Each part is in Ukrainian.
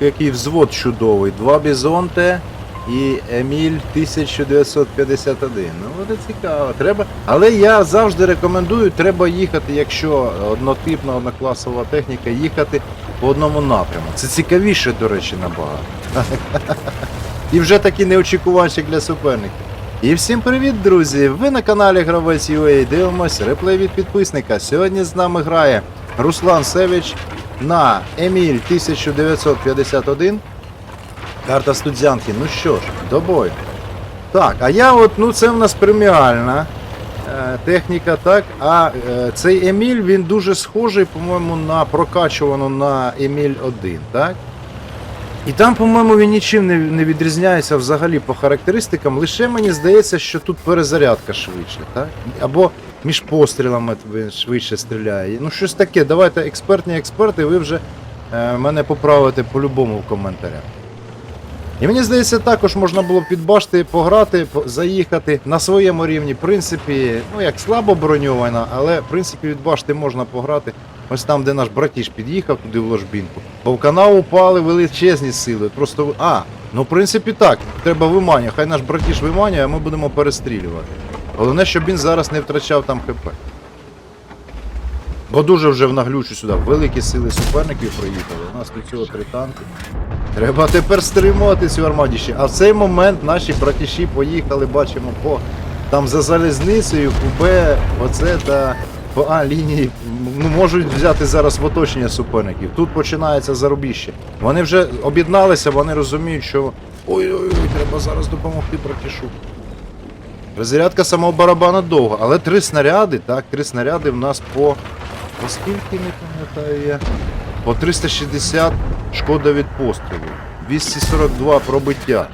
Який взвод чудовий. Два бізонте і Еміль 1951. Ну, це цікаво. Треба. Але я завжди рекомендую, треба їхати, якщо однотипна, однокласова техніка, їхати по одному напряму. Це цікавіше, до речі, набагато. І вже такий неочікуванчик для суперників. І всім привіт, друзі! Ви на каналі Гравець UA дивимось реплей від підписника. Сьогодні з нами грає Руслан Севич на Еміль 1951. Карта студзянки. Ну що ж, до бою. Так, а я от, ну це в нас преміальна е, техніка, так. А е, цей Еміль він дуже схожий, по-моєму, на прокачувану на Еміль 1, так? І там, по-моєму, він нічим не, не відрізняється взагалі по характеристикам. Лише мені здається, що тут перезарядка швидше, так? Або між пострілами він швидше стріляє. Ну, щось таке. Давайте, експертні експерти, ви вже е, мене поправите по-любому в коментарях. І мені здається, також можна було б підбашти, пограти, заїхати на своєму рівні. В принципі, ну як слабо броньована, але в принципі від можна пограти. Ось там, де наш братіш під'їхав туди в ложбінку. Бо в канал упали величезні сили. Просто а, ну в принципі так. Треба виманювати. Хай наш братіш виманює, а ми будемо перестрілювати. Головне, щоб він зараз не втрачав там ХП. Бо дуже вже внаглючу сюди. Великі сили суперників проїхали. У нас тут всього три танки. Треба тепер стримувати цю армадіще. А в цей момент наші братіші поїхали, бачимо, по там за залізницею, купе, оце та по А лінії ну, можуть взяти зараз в оточення суперників. Тут починається зарубіще. Вони вже об'єдналися, вони розуміють, що ой-ой-ой, треба зараз допомогти братішу. Розрядка самого барабана довга, але три снаряди, так, три снаряди в нас по. По скільки не пам'ятаю я? По 360 шкода від пострілу. 242 пробиття.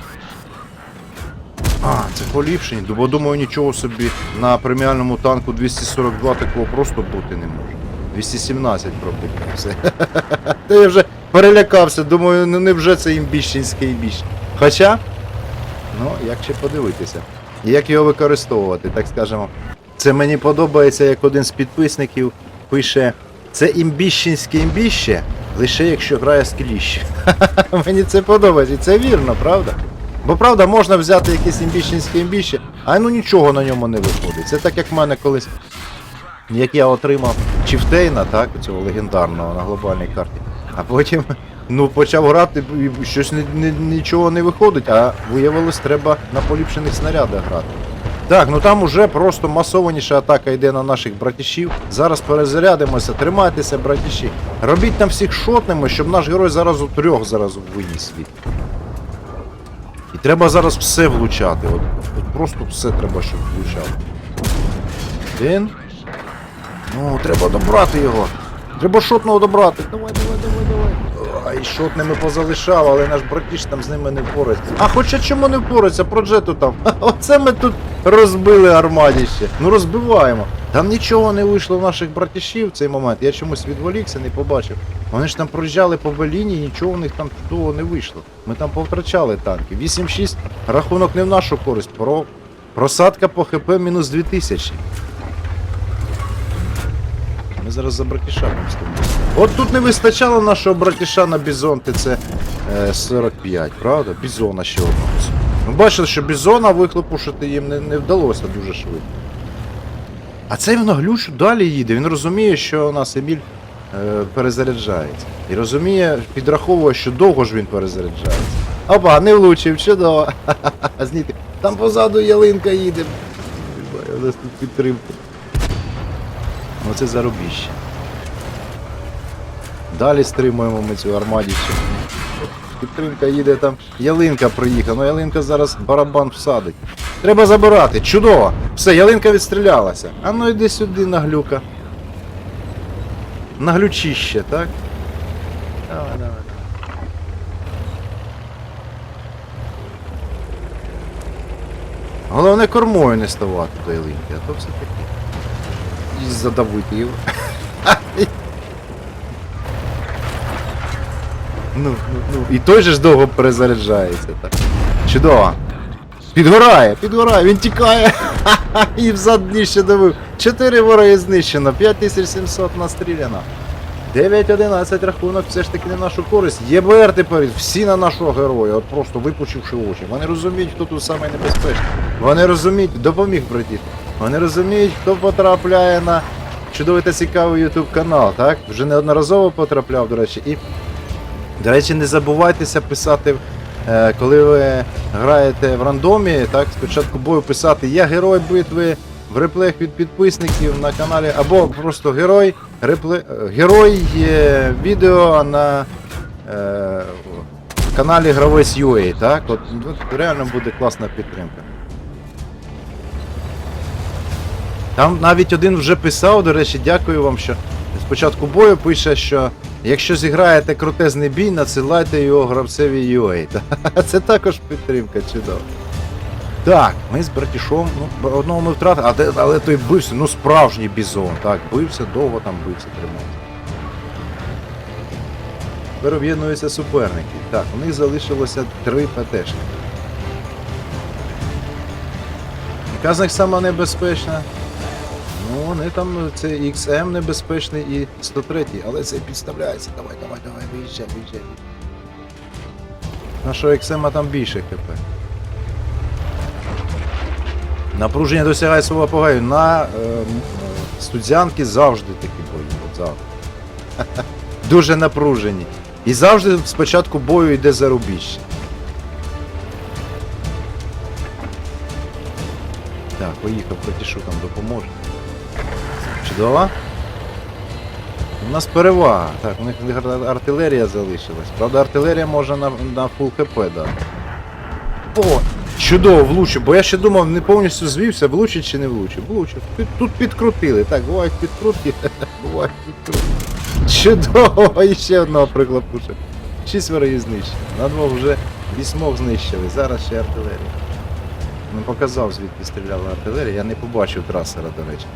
А, це поліпшення. Бо думаю, нічого собі на преміальному танку 242 такого просто бути не може. 217 пробиття. Все. Та я вже перелякався, думаю, ну не вже це імбіщенський імбіщ. Хоча, ну, як ще подивитися. І Як його використовувати, так скажемо. Це мені подобається, як один з підписників пише. Це імбіщенське імбіще, лише якщо грає з. Мені це подобається, і це вірно, правда? Бо правда, можна взяти якесь імбіщенське імбіще, а ну нічого на ньому не виходить. Це так як в мене колись, як я отримав Чіфтейна, так, цього легендарного на глобальній карті. А потім ну, почав грати, і щось не, не, нічого не виходить, а виявилось, треба на поліпшених снарядах грати. Так, ну там уже просто масованіша атака йде на наших братішів. Зараз перезарядимося, тримайтеся, братіші. Робіть там всіх шотними, щоб наш герой зараз у трьох зараз виніс світ. І треба зараз все влучати. От, от просто все треба, щоб влучати. Один. Ну, треба добрати його. Треба шотного добрати. Давай, давай, давай, Ай, шотними позалишав, але наш братіш там з ними не впорається. А хоча чому не впорається? Проджету там. Оце ми тут розбили армадіще. Ну розбиваємо. Там нічого не вийшло в наших братішів в цей момент. Я чомусь відволікся, не побачив. Вони ж там проїжджали по Беліні, нічого в них там чудового не вийшло. Ми там повтрачали танки. 8-6, рахунок не в нашу користь. Про... Просадка по ХП мінус 2000. Ми зараз за братіша помстимо. От тут не вистачало нашого братіша на бізонти, це е, 45, правда? Бізона ще одного. Ми бачили, що бізона вихлопушити їм не, не вдалося дуже швидко. А цей воно глючу далі їде. Він розуміє, що у нас Еміль е, перезаряджається. І розуміє, підраховує, що довго ж він перезаряджається. Опа, не влучив, чудово. Там позаду ялинка їде. У нас тут підтримка. Оце зарубіще. Далі стримуємо ми цю армадіще. Підтримка їде там. Ялинка приїхала. Ну ялинка зараз барабан всадить. Треба забирати. Чудово! Все, ялинка відстрілялася. А ну йди сюди, наглюка. Наглючище, так? Давай, давай, давай. Головне кормою не ставати до ялинки, а то все таки. І задавити його. Ну, ну, ну. І той же ж довго перезаряджається, так. Чудово. Підгорає, підгорає, він тікає. І взад дніще добив. Чотири вороги знищено, 5700 настріляно. 9-11 рахунок все ж таки не нашу користь. ЄБР тепер всі на нашого героя, от просто випучивши очі. Вони розуміють, хто тут самий небезпечний. Вони розуміють, допоміг братів. Вони розуміють, хто потрапляє на чудовий та цікавий YouTube канал, так? Вже неодноразово потрапляв, до речі. І, до речі, не забувайтеся писати, е, коли ви граєте в рандомі, так, спочатку бою писати Я герой битви в реплеях від підписників на каналі, або просто герой, репле, е, герой відео на е, каналі Гравець UA, так? От, от реально буде класна підтримка. Там навіть один вже писав, до речі, дякую вам, що спочатку бою пише, що якщо зіграєте крутезний бій, надсилайте його гравцеві UA. Це також підтримка, чудово. Так, ми з братішом, ну, одного ми втратили, а де- але той бився, ну справжній бізон, так, бився, довго там бився, тримав. Тепер об'єднуються суперники. Так, у них залишилося три ПТшки. Яка з них сама небезпечна? Ну, вони там, це XM небезпечний і 103, але це підставляється. Давай, давай, давай, виїжджай, виїжджай. Нашого XM там більше ХП. Напруження досягає свого апогею. На е, е, студзянки завжди такі бої. Завжди. Дуже напружені. І завжди спочатку бою йде зарубіще. Так, поїхав Котішу там допоможе. Чудово. У нас перевага. Так, у них артилерія залишилась. Правда, артилерія може на, на фул хп дати. О! Чудово, влучив, бо я ще думав, не повністю звівся, влучить чи не влучив. Влучив. Тут підкрутили. Так, бувають підкрутки, бувають підкрутки. Чудово! І ще одного приклад-пушек. Шість ворогів знищено. На двох вже вісьмох знищили. Зараз ще артилерія. Не показав, звідки стріляла артилерія, я не побачив трасера, до речі.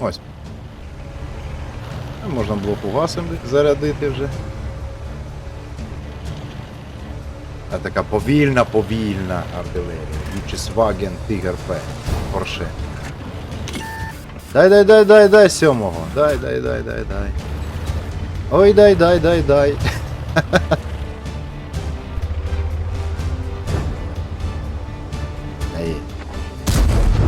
Ось. Можна було фугасом зарядити вже. А така повільна, повільна артилерія. Volkswagen Tiger P. Porsche. Дай, дай, дай, дай, дай сьомого. Дай, дай, дай, дай, дай. Ой, дай, дай, дай, дай.